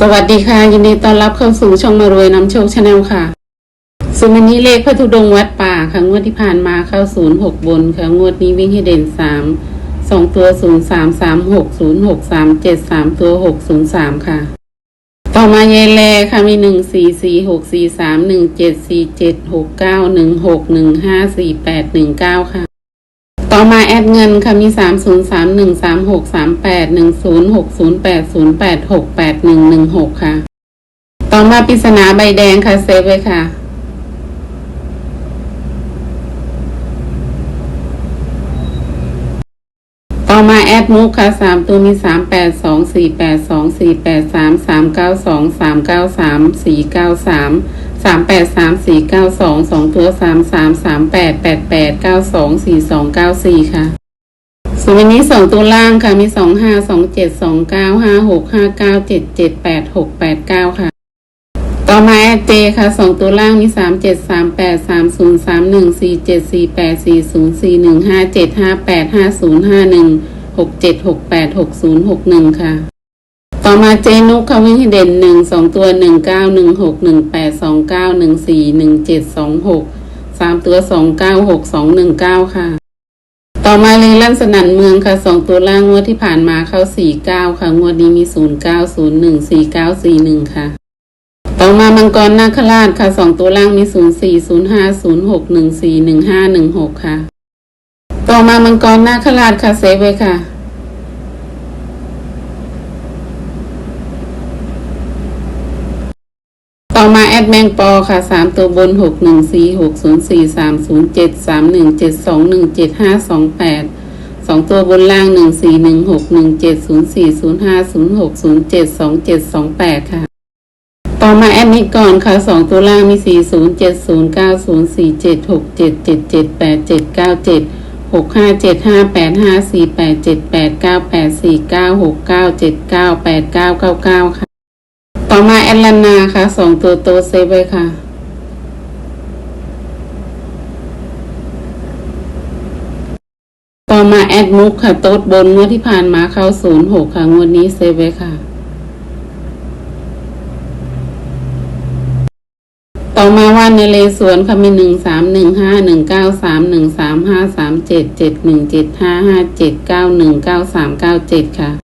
สวัสดีค่ะ ยินดีต้อนรับเข้าสู่ช่องมารวยนำโชคชาแนลค่ะส่วนวันนี้เลขพระธุดงวัดป่าค่ะงวดที่ผ่านมาเข้าศูนย์หกบนค่ะงวดนี้วิ่งให้เด่นสามสองตัวศูนย์สามสามหกศูนย์หกสามเจ็ดสามตัวหกศูนย์สามค่ะ ต่อมาเยแลค่ะมีหนึ่งสี่สี่หกสี่สามหนึ่งเจ็ดสี่เจ็ดหกเก้าหนึ่งหกหนึ่งห้าสี่แปดหนึ่งเก้าค่ะ ต่อมาแอดเงินค่ะมีสามศูนย์สามหนึ่งสามหกสามแปดหนึ่งศูนย์หกศูนย์แปดศูนย์แปดหกแปดหนึ่งหนึ่งหกค่ะ ต่อมาปริศนาใบแดงค่ะ เซฟไว้ค่ะ ต่อมาแอดมุกค่ะสามตัวมีสามแปดสองสี่แปดสองสี่แปด สามแปดสามสี่เก้าสองสองตัวสามสามสามแปดแปดแปดเก้าสองสี่สองเก้าสี่ค่ะส่วนวันนี้สองตัวล่างค่ะมีสองห้าสองเจ็ดสองเก้าห้าหกห้าเก้าเจ็ดเจ็ดแปดหกแปดเก้าค่ะ ต่อมาแอดเจค่ะสองตัวล่างมีสามเจ็ดสามแปดสามศูนย์สามหนึ่งสี่เจ็ดสี่แปดสี่ศูนย์สี่หนึ่งห้าเจ็ดห้าแปดห้าศูนย์ห้าหนึ่งหกเจ็ดหกแปดหกศูนย์หกหนึ่งค่ะ ต่อมาเจนุกค่ะวิ่งให้เด่นหนึ่งสองตัวหนึ่งเก้าหนึ่งหกหนึ่งแปดสองเก้าหนึ่งสี่หนึ่งเจ็ดสองหกสามตัวสองเก้าหกสองหนึ่งเก้าค่ะ ต่อมาเลงลั่นสนั่นเมืองค่ะสองตัวล่างงวดที่ผ่านมาเข้าสี่เก้าค่ะงวดนี้มีศูนย์เก้าศูนย์หนึ่งสี่เก้าสี่หนึ่งค่ะ ต่อมามังกรนาคราชค่ะสองตัวล่างมีศูนย์สี่ศูนย์ห้าศูนย์หกหนึ่งสี่หนึ่งห้าหนึ่งหกค่ะ ต่อมามังกรนาคราชค่ะเซฟไว้ค่ะ ต่อมาแอดแมงปอค่ะสามตัวบนหกหนึ่งสี่หกศูนย์สี่สามศูนย์เจ็ดสามหนึ่งเจ็ดสองหนึ่งเจ็ดห้าสองแปดสองตัวบนล่างหนึ่งสี่หนึ่งหกหนึ่งเจ็ดศูนย์สี่ศูนย์ห้าศูนย์หกศูนย์เจ็ดสองเจ็ดสองแปดค่ะ ต่อมาแอดมิดก่อนค่ะสองตัวล่างมีสี่ศูนย์เจ็ดศูนย์เก้าศูนย์สี่เจ็ดหกเจ็ดเจ็ดเจ็ดแปดเจ็ดเก้าเจ็ดหกห้าเจ็ดห้าแปดห้าสี่แปดเจ็ดแปดเก้าแปดสี่เก้าหกเก้าเจ็ดเก้าแปดเก้าเก้าเก้าค่ะ ต่อมาแอดลานาค่ะสองตัวโตเซฟไว้ค่ะต่อมาแอดมุกค่ะโต๊ดบนงวดที่ผ่านมาเข้าศูนย์หกค่ะงวดนี้เซฟไว้ค่ะ ต่อมาว่าในเลสวนค่ะมีหนึ่งสามหนึ่งห้าหนึ่งเก้าสามหนึ่งสามห้าสามเจ็ดเจ็ดหนึ่งเจ็ดห้าห้าเจ็ดเก้าหนึ่งเก้าสามเก้าเจ็ดค่ะ